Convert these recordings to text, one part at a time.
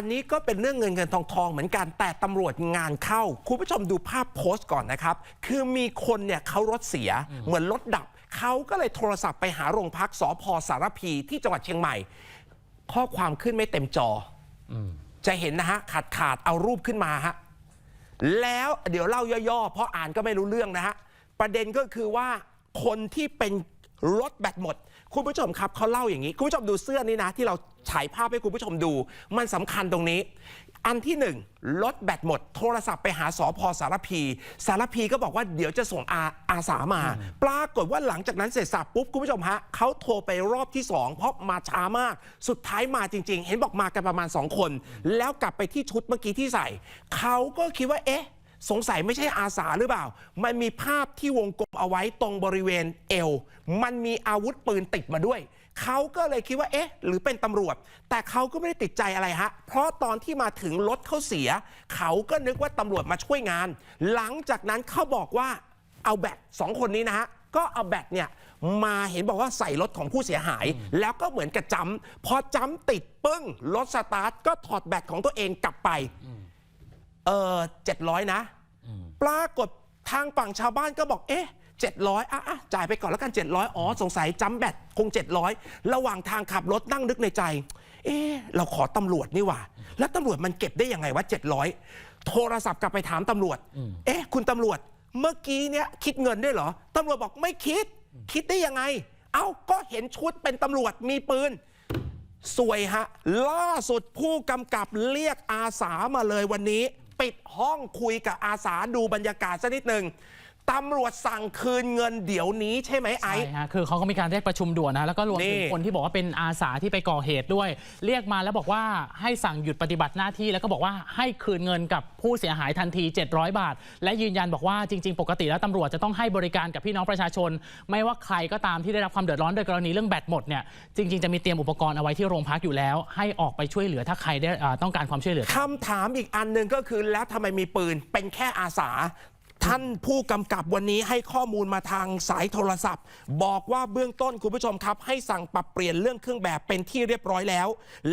อันนี้ก็เป็นเรื่องเงินเงินทองทองเหมือนกันแต่ตำรวจงานเข้า คุณผู้ชมดูภาพโพสต์ก่อนนะครับ คือมีคนเนี่ยเขารถเสียเหมือนรถดับ เขาก็เลยโทรศัพท์ไปหาโรงพักสพสารพีที่จังหวัดเชียงใหม่ ข้อความขึ้นไม่เต็มจออจะเห็นนะฮะขาดขาดเอารูปขึ้นมาฮะแล้วเดี๋ยวเล่าย่อๆ เพราะอ่านก็ไม่รู้เรื่องนะฮะประเด็นก็คือว่าคนที่เป็นรถแบตหมด คุณผู้ชมครับเขาเล่าอย่างนี้ คุณผู้ชมดูเสื้อนี้นะ ที่เราฉายภาพให้คุณผู้ชมดู มันสำคัญตรงนี้ อันที่หนึ่งรถแบตหมด โทรศัพท์ไปหาสอพสารพี สารพีก็บอกว่าเดี๋ยวจะส่งอาอาสามา ปรากฏว่าหลังจากนั้นเสร็จสับปุ๊บ คุณผู้ชมฮะเขาโทรไปรอบที่สองเพราะมาช้ามาก สุดท้ายมาจริง ๆ เห็นบอกมากันประมาณ 2 คน แล้วกลับไปที่ชุดเมื่อกี้ที่ใส่เขาก็คิดว่าเอ๊ะ สงสัยไม่ใช่อาสาหรือเปล่า มันมีภาพที่วงกลมเอาไว้ตรงบริเวณเอว มันมีอาวุธปืนติดมาด้วย เขาก็เลยคิดว่า เอ๊ะ หรือเป็นตำรวจ แต่เขาก็ไม่ได้ติดใจอะไรฮะ เพราะตอนที่มาถึงรถเขาเสีย เขาก็นึกว่าตำรวจมาช่วยงาน หลังจากนั้นเขาบอกว่าเอาแบตสองคนนี้นะฮะก็เอาแบตเนี่ยมาเห็นบอกว่าใส่รถของผู้เสียหาย แล้วก็เหมือนกับจำพอจ้ำติดปึ้งรถสตาร์ทก็ถอดแบตของตัวเองกลับไป เออเจ็ดร้อยนะ ปรากฏทางฝั่งชาวบ้านก็บอก เอ๊ะเจ็ดร้อยอะอะจ่ายไปก่อนแล้วกัน700อ๋อ สงสัยจำแบตคง700ระหว่างทางขับรถนั่งนึกในใจ เอ๊ะเราขอตำรวจนี่หว่า แล้วตำรวจมันเก็บได้ยังไงวะ700โทรศัพท์กลับไปถามตำรวจ เอ๊ะ คุณตำรวจ เมื่อกี้เนี่ยคิดเงินด้วยเหรอตำรวจบอกไม่คิด คิดได้ยังไง เอ้าก็เห็นชุดเป็นตำรวจมีปืนสวยฮะ ล่าสุดผู้กำกับเรียกอาสามาเลยวันนี้ ปิดห้องคุยกับอาสาดูบรรยากาศสักนิดหนึ่ง ตำรวจสั่งคืนเงินเดี๋ยวนี้ใช่ไหมไอ้ ใช่ฮะคือเขาก็มีการเรียกประชุมด่วนนะแล้วก็รวมถึงนี่ คนที่บอกว่าเป็นอาสาที่ไปก่อเหตุด้วย เรียกมาแล้วบอกว่าให้สั่งหยุดปฏิบัติหน้าที่ แล้วก็บอกว่าให้คืนเงินกับผู้เสียหายทันที 700 บาท และยืนยันบอกว่าจริง ๆ ปกติแล้วตำรวจจะต้องให้บริการกับพี่น้องประชาชน ไม่ว่าใครก็ตามที่ได้รับความเดือดร้อนโดยกรณีเรื่องแบตหมดเนี่ยจริง ๆ จะมีเตรียมอุปกรณ์เอาไว้ที่โรงพักอยู่แล้ว ให้ออกไปช่วยเหลือถ้าใครได้อ่าต้องการความช่วยเหลือ คำถามอีกอันหนึ่งก็คือแล้วทำไมมีปืนเป็นแค่อาสา ท่านผู้กำกับวันนี้ให้ข้อมูลมาทางสายโทรศัพท์ บอกว่าเบื้องต้นคุณผู้ชมครับ ให้สั่งปรับเปลี่ยนเรื่องเครื่องแบบเป็นที่เรียบร้อยแล้ว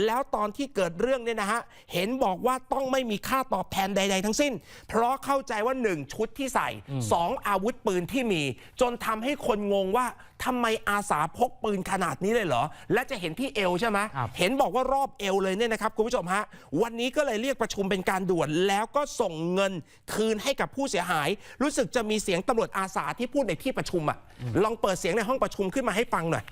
แล้วตอนที่เกิดเรื่องเนี่ยนะฮะเห็นบอกว่าต้องไม่มีค่าตอบแทนใด ๆ ทั้งสิ้น เพราะเข้าใจว่า 1 ชุดที่ใส่ 2 อาวุธปืนที่มี จนทำให้คนงงว่าทำไมอาสาพกปืนขนาดนี้เลยเหรอ และจะเห็นที่เอวใช่ไหมครับเห็นบอกว่ารอบเอวเลยเนี่ยนะครับคุณผู้ชมฮะวันนี้ก็เลยเรียกประชุมเป็นการด่วน แล้วก็ส่งเงินคืนให้กับผู้เสียหาย รู้สึกจะมีเสียงตำรวจอาสาที่พูดในที่ประชุมอะลองเปิดเสียงในห้องประชุมขึ้นมาให้ฟังหน่อย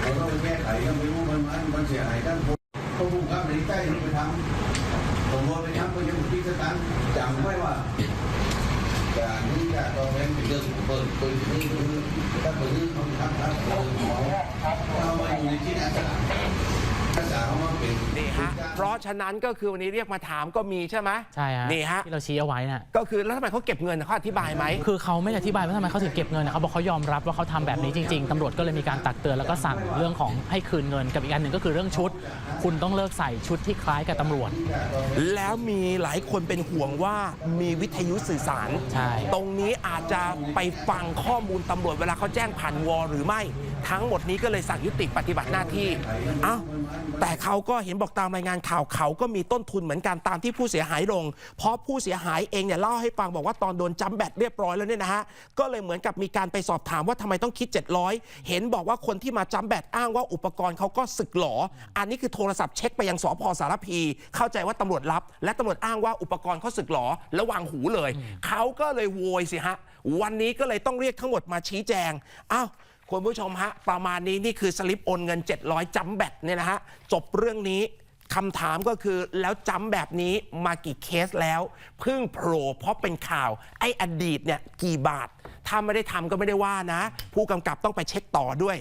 เราต้องไปแก้ไขยังไม่รู้มันมันมันเสียหายทั้งคนต้องมุ่งข้ามไปใต้ที่ไปทำผมว่าไปทำก็ยังพิจารณาจำไว้ว่าการที่จะต้องเป็นเรื่องของเปิดเปิดนี่คือถ้า เปิดนี่เขาทำครับเราเรามาอยู่ในที่อาสาอาสาเขามาเป็นนี่ฮะเพราะฉะนั้นก็คือวันนี้เรียกมาถามก็มีใช่ไหมใช่ฮะนี่ฮะที่เราชี้เอาไว้น่ะก็คือแล้วทำไมเขาเก็บเงินเขาอธิบายไหมคือเขาไม่ได้อธิบายว่าทำไมเขาถึงเก็บเงินนะเขาบอกเขายอมรับว่าเขาทำแบบนี้จริง ๆตำรวจก็เลยมีการตักเตือนแล้วก็สั่งเรื่องของให้คืนเงินกับอีกอันหนึ่งก็คือเรื่องชุด คุณต้องเลิกใส่ชุดที่คล้ายกับตำรวจ แล้วมีหลายคนเป็นห่วงว่ามีวิทยุสื่อสาร ใช่ ตรงนี้อาจจะไปฟังข้อมูลตำรวจเวลาเขาแจ้งผ่านวอลหรือไม่ ทั้งหมดนี้ก็เลยสั่งยุติปฏิบัติหน้าที่เอ้าแต่เขาก็เห็นบอกตามรายงานข่าวเขาก็มีต้นทุนเหมือนกันตามที่ผู้เสียหายลง เพราะผู้เสียหายเองเนี่ยเล่าให้ฟังบอกว่าตอนโดนจัมป์แบตเรียบร้อยแล้วเนี่ยนะฮะก็เลยเหมือนกับมีการไปสอบถามว่าทำไมต้องคิด 700 เห็นบอกว่าคนที่มาจัมป์แบตอ้างว่าอุปกรณ์เขาก็สึกหลอ อันนี้คือโทรศัพท์เช็คไปยังสพสารพี เข้าใจว่าตำรวจรับ และตำรวจอ้างว่าอุปกรณ์เขาสึกหลอแล้ววางหูเลยเขาก็เลยโวยสิฮะวันนี้ก็เลยต้องเรียกทั้งหมดมาชี้แจงอ้าว คุณผู้ชมฮะ ประมาณนี้นี่คือสลิปโอนเงิน 700จำแบตเนี่ยนะฮะ จบเรื่องนี้คำถามก็คือแล้วจำแบบนี้มากี่เคสแล้วเพิ่งโผล่เพราะเป็นข่าว ไอ้อดีตเนี่ยกี่บาท ถ้าไม่ได้ทำก็ไม่ได้ว่านะ ผู้กำกับต้องไปเช็คต่อด้วย